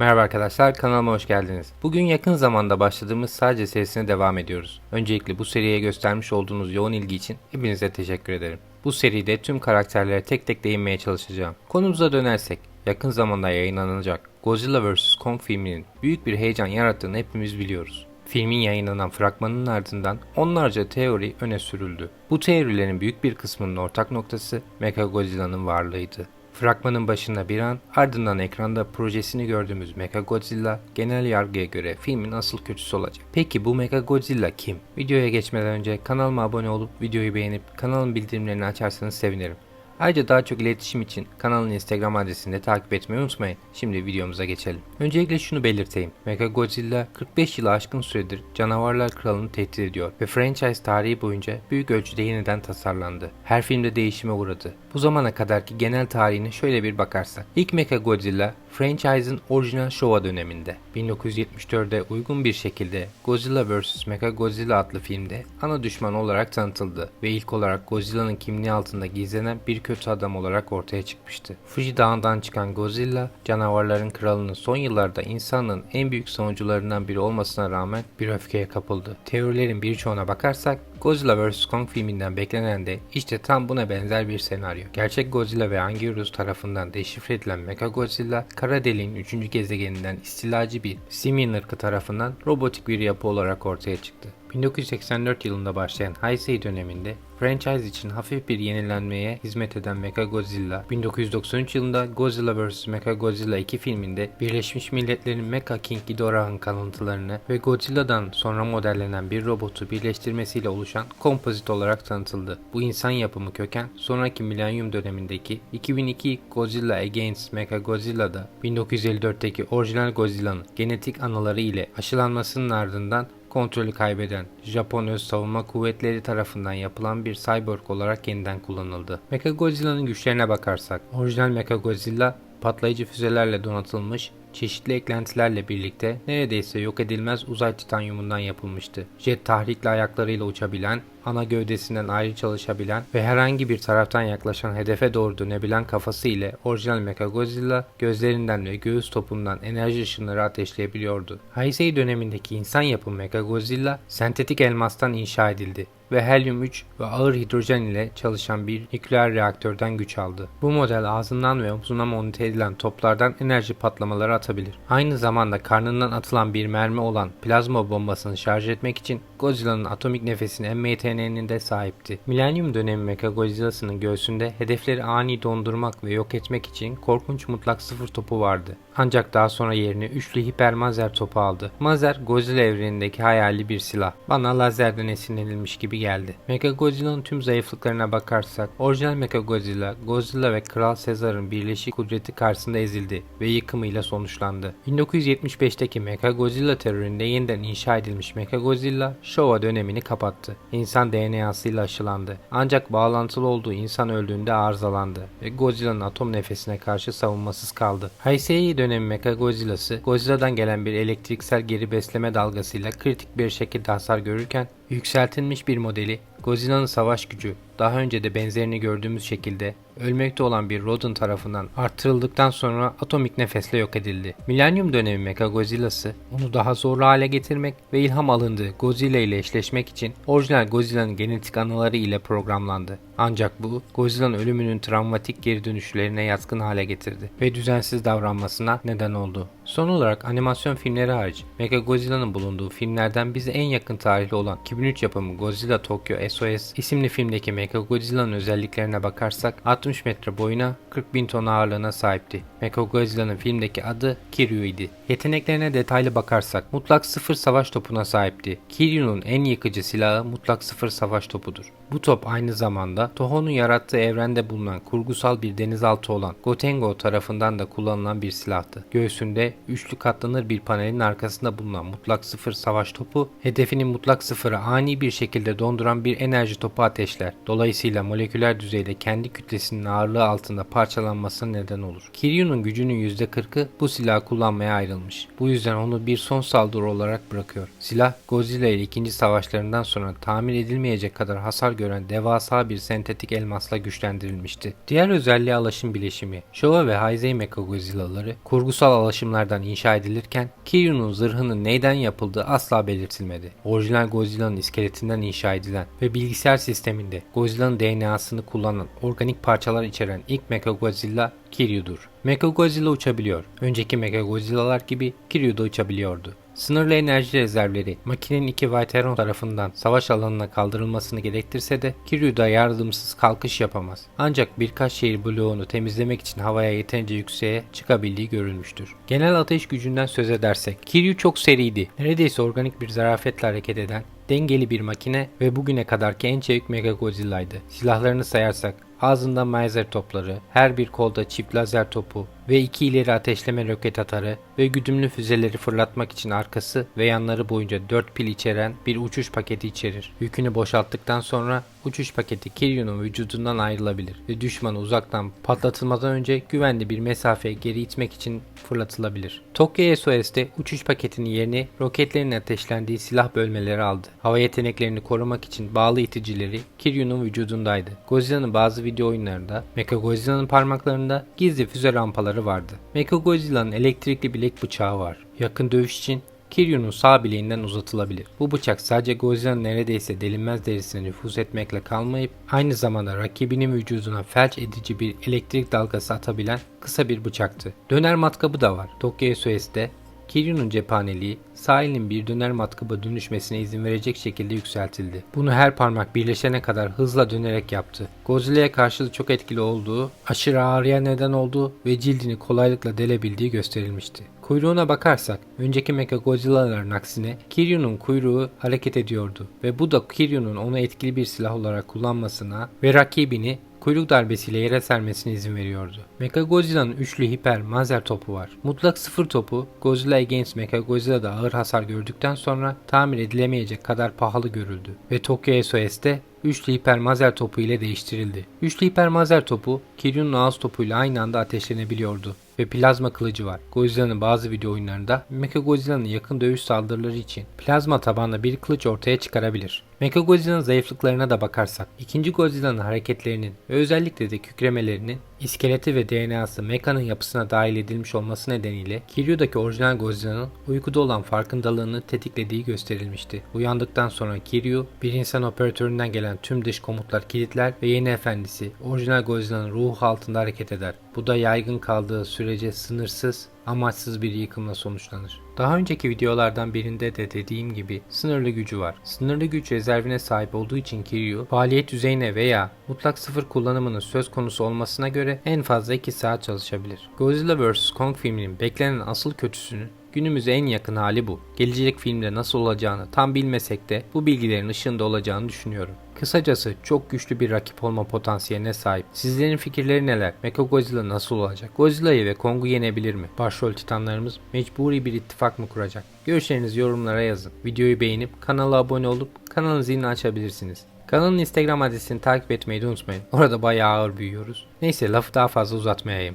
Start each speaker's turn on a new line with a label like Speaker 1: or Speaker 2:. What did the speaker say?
Speaker 1: Merhaba arkadaşlar kanalıma hoş geldiniz. Bugün yakın zamanda başladığımız sadece serisine devam ediyoruz. Öncelikle bu seriye göstermiş olduğunuz yoğun ilgi için hepinize teşekkür ederim. Bu seride tüm karakterlere tek tek değinmeye çalışacağım. Konumuza dönersek yakın zamanda yayınlanacak Godzilla vs. Kong filminin büyük bir heyecan yarattığını hepimiz biliyoruz. Filmin yayınlanan fragmanın ardından onlarca teori öne sürüldü. Bu teorilerin büyük bir kısmının ortak noktası Mechagodzilla'nın varlığıydı. Fragmanın başında bir an, ardından ekranda projesini gördüğümüz Mechagodzilla genel yargıya göre filmin asıl kötüsü olacak. Peki bu Mechagodzilla kim? Videoya geçmeden önce kanalıma abone olup videoyu beğenip kanalın bildirimlerini açarsanız sevinirim. Ayrıca daha çok iletişim için kanalın Instagram adresini de takip etmeyi unutmayın. Şimdi videomuza geçelim. Öncelikle şunu belirteyim. Mechagodzilla 45 yılı aşkın süredir canavarlar kralını tehdit ediyor ve franchise tarihi boyunca büyük ölçüde yeniden tasarlandı. Her filmde değişime uğradı. Bu zamana kadarki genel tarihine şöyle bir bakarsak. İlk Mechagodzilla franchise'ın orijinal Showa döneminde 1974'de uygun bir şekilde Godzilla vs. Mechagodzilla adlı filmde ana düşman olarak tanıtıldı ve ilk olarak Godzilla'nın kimliği altında gizlenen bir kötü adam olarak ortaya çıkmıştı. Fuji Dağı'ndan çıkan Godzilla, canavarların kralının son yıllarda insanlığın en büyük savunucularından biri olmasına rağmen bir öfkeye kapıldı. Teorilerin birçoğuna bakarsak Godzilla vs. Kong filminden beklenen de işte tam buna benzer bir senaryo. Gerçek Godzilla ve Anguirus tarafından deşifre edilen Mechagodzilla, kara deliğin 3. gezegeninden istilacı bir Simian ırkı tarafından robotik bir yapı olarak ortaya çıktı. 1984 yılında başlayan Heisei döneminde franchise için hafif bir yenilenmeye hizmet eden Mechagodzilla, 1993 yılında Godzilla vs. Mechagodzilla 2 filminde Birleşmiş Milletler'in Mecha King Ghidorah'ın kalıntılarını ve Godzilla'dan sonra modellenen bir robotu birleştirmesiyle oluşan kompozit olarak tanıtıldı. Bu insan yapımı köken sonraki milenyum dönemindeki 2002 Godzilla Against Mechagodzilla'da 1954'teki orijinal Godzilla'nın genetik anıları ile aşılanmasının ardından kontrolü kaybeden Japon Öz Savunma Kuvvetleri tarafından yapılan bir cyborg olarak yeniden kullanıldı. Mechagodzilla'nın güçlerine bakarsak, orijinal Mechagodzilla patlayıcı füzelerle donatılmış, çeşitli eklentilerle birlikte neredeyse yok edilmez uzay titanyumundan yapılmıştı. Jet tahrikli ayaklarıyla uçabilen, ana gövdesinden ayrı çalışabilen ve herhangi bir taraftan yaklaşan hedefe doğru dönebilen kafası ile orijinal Mechagodzilla gözlerinden ve göğüs topundan enerji ışınları ateşleyebiliyordu. Heisei dönemindeki insan yapımı Mechagodzilla sentetik elmastan inşa edildi ve helyum 3 ve ağır hidrojen ile çalışan bir nükleer reaktörden güç aldı. Bu model ağzından ve omzuna monte edilen toplardan enerji patlamaları atabilir. Aynı zamanda karnından atılan bir mermi olan plazma bombasını şarj etmek için Godzilla'nın atomik nefesini emme de sahipti. Milenyum dönemi Mechagodzilla'sının göğsünde hedefleri ani dondurmak ve yok etmek için korkunç mutlak sıfır topu vardı. Ancak daha sonra yerini üçlü hiper mazer topu aldı. Mazer Godzilla evrenindeki hayali bir silah. Bana lazerden esinlenilmiş gibi geldi. Mechagodzilla'nın tüm zayıflıklarına bakarsak orijinal Mechagodzilla, Godzilla ve Kral Caesar'ın birleşik kudreti karşısında ezildi ve yıkımıyla sonuçlandı. 1975'teki Mechagodzilla teröründe yeniden inşa edilmiş Mechagodzilla Showa dönemini kapattı. İnsan DNA'sıyla aşılandı. Ancak bağlantılı olduğu insan öldüğünde arızalandı ve Godzilla'nın atom nefesine karşı savunmasız kaldı. Heisei dönemi Mechagodzilla'sı Godzilla'dan gelen bir elektriksel geri besleme dalgasıyla kritik bir şekilde hasar görürken yükseltilmiş bir modeli Godzilla'nın savaş gücü daha önce de benzerini gördüğümüz şekilde ölmekte olan bir Rodin tarafından arttırıldıktan sonra atomik nefesle yok edildi. Milenyum dönemi Mechagodzilla'sı onu daha zorlu hale getirmek ve ilham alındığı Godzilla ile eşleşmek için orijinal Godzilla'nın genetik anıları ile programlandı. Ancak bu Godzilla'nın ölümünün travmatik geri dönüşlerine yatkın hale getirdi ve düzensiz davranmasına neden oldu. Son olarak animasyon filmleri hariç Mechagodzilla'nın bulunduğu filmlerden bize en yakın tarihli olan 2003 yapımı Godzilla Tokyo SOS isimli filmdeki Mechagodzilla'nın özelliklerine bakarsak 60 metre boyuna 40 bin ton ağırlığına sahipti. Mechagodzilla'nın filmdeki adı Kiryu idi. Yeteneklerine detaylı bakarsak mutlak sıfır savaş topuna sahipti. Kiryu'nun en yıkıcı silahı mutlak sıfır savaş topudur. Bu top aynı zamanda Toho'nun yarattığı evrende bulunan kurgusal bir denizaltı olan Gotengo tarafından da kullanılan bir silahtı. Göğsünde üçlü katlanır bir panelin arkasında bulunan mutlak sıfır savaş topu, hedefinin mutlak sıfırı ani bir şekilde donduran bir enerji topu ateşler. Dolayısıyla moleküler düzeyde kendi kütlesinin ağırlığı altında parçalanmasına neden olur. Kiryu'nun Kiryu'nun gücünün %40'ı bu silahı kullanmaya ayrılmış. Bu yüzden onu bir son saldırı olarak bırakıyor. Silah Godzilla ile ikinci savaşlarından sonra tamir edilmeyecek kadar hasar gören devasa bir sentetik elmasla güçlendirilmişti. Diğer özelliği alaşım bileşimi. Showa ve Heisei Mechagodzilla'ları kurgusal alaşımlardan inşa edilirken Kiryu'nun zırhının neyden yapıldığı asla belirtilmedi. Orijinal Godzilla'nın iskeletinden inşa edilen ve bilgisayar sisteminde Godzilla'nın DNA'sını kullanan organik parçalar içeren ilk Mechagodzilla Kiryu'dur. Mechagodzilla uçabiliyor. Önceki Mechagodzilla'lar gibi Kiryu da uçabiliyordu. Sınırlı enerji rezervleri makinenin iki Viteron tarafından savaş alanına kaldırılmasını gerektirse de Kiryu da yardımsız kalkış yapamaz. Ancak birkaç şehir bloğunu temizlemek için havaya yeterince yükseğe çıkabildiği görülmüştür. Genel ateş gücünden söz edersek Kiryu çok seriydi. Neredeyse organik bir zarafetle hareket eden dengeli bir makine ve bugüne kadarki en çevik Mechagodzilla'ydı. Silahlarını sayarsak ağzında Mauser topları, her bir kolda çift lazer topu ve iki ileri ateşleme roket atarı ve güdümlü füzeleri fırlatmak için arkası ve yanları boyunca 4 pil içeren bir uçuş paketi içerir. Yükünü boşalttıktan sonra uçuş paketi Kiryu'nun vücudundan ayrılabilir ve düşmanı uzaktan patlatılmadan önce güvenli bir mesafeye geri itmek için fırlatılabilir. Tokyo SOS'te uçuş paketinin yerini roketlerin ateşlendiği silah bölmeleri aldı. Hava yeteneklerini korumak için bağlı iticileri Kiryu'nun vücudundaydı. Godzilla'nın bazı video oyunlarında Mechagodzilla'nın parmaklarında gizli füze rampaları vardı. Mechagodzilla'nın elektrikli bilek bıçağı var. Yakın dövüş için Kiryu'nun sağ bileğinden uzatılabilir. Bu bıçak sadece Godzilla'nın neredeyse delinmez derisine nüfuz etmekle kalmayıp aynı zamanda rakibinin vücuduna felç edici bir elektrik dalgası atabilen kısa bir bıçaktı. Döner matkabı da var. Tokyo SOS'te Kiryu'nun cephaneliği sağ elinin bir döner matkaba dönüşmesine izin verecek şekilde yükseltildi. Bunu her parmak birleşene kadar hızla dönerek yaptı. Godzilla'ya karşı çok etkili olduğu, aşırı ağrıya neden olduğu ve cildini kolaylıkla delebildiği gösterilmişti. Kuyruğuna bakarsak, önceki Mechagodzilla'ların aksine Kiryu'nun kuyruğu hareket ediyordu ve bu da Kiryu'nun onu etkili bir silah olarak kullanmasına ve rakibini kuyruk darbesiyle yere sermesine izin veriyordu. Mechagodzilla'nın üçlü hiper mazer topu var. Mutlak sıfır topu Godzilla Against Mechagodzilla'da ağır hasar gördükten sonra tamir edilemeyecek kadar pahalı görüldü ve Tokyo SOS'te Üçlü hipermazer topu ile değiştirildi. Üçlü hipermazer topu Kiryu'nun ağız topuyla aynı anda ateşlenebiliyordu ve plazma kılıcı var. Godzilla'nın bazı video oyunlarında Mechagodzilla'nın yakın dövüş saldırıları için plazma tabanlı bir kılıç ortaya çıkarabilir. Mechagodzilla'nın zayıflıklarına da bakarsak, ikinci Godzilla'nın hareketlerinin ve özellikle de kükremelerinin iskeleti ve DNA'sı Mecha'nın yapısına dahil edilmiş olması nedeniyle Kiryu'daki orijinal Godzilla'nın uykuda olan farkındalığını tetiklediği gösterilmişti. Uyandıktan sonra Kiryu, bir insan operatöründen gelen tüm dış komutlar kilitler ve yeni efendisi orijinal Godzilla'nın ruhu altında hareket eder. Bu da yaygın kaldığı sürece sınırsız, amaçsız bir yıkımla sonuçlanır. Daha önceki videolardan birinde de dediğim gibi sınırlı gücü var. Sınırlı güç rezervine sahip olduğu için Kiryu, faaliyet düzeyine veya mutlak sıfır kullanımının söz konusu olmasına göre en fazla 2 saat çalışabilir. Godzilla vs. Kong filminin beklenen asıl kötüsünün Günümüze en yakın hali bu. Gelecek filmde nasıl olacağını tam bilmesek de bu bilgilerin ışığında olacağını düşünüyorum. Kısacası çok güçlü bir rakip olma potansiyeline sahip. Sizlerin fikirleri neler? Mechagodzilla nasıl olacak? Godzilla'yı ve Kong'u yenebilir mi? Başrol titanlarımız mecburi bir ittifak mı kuracak? Görüşlerinizi yorumlara yazın. Videoyu beğenip kanala abone olup kanalın zilini açabilirsiniz. Kanalın Instagram adresini takip etmeyi de unutmayın. Orada bayağı ağır büyüyoruz. Neyse lafı daha fazla uzatmayayım.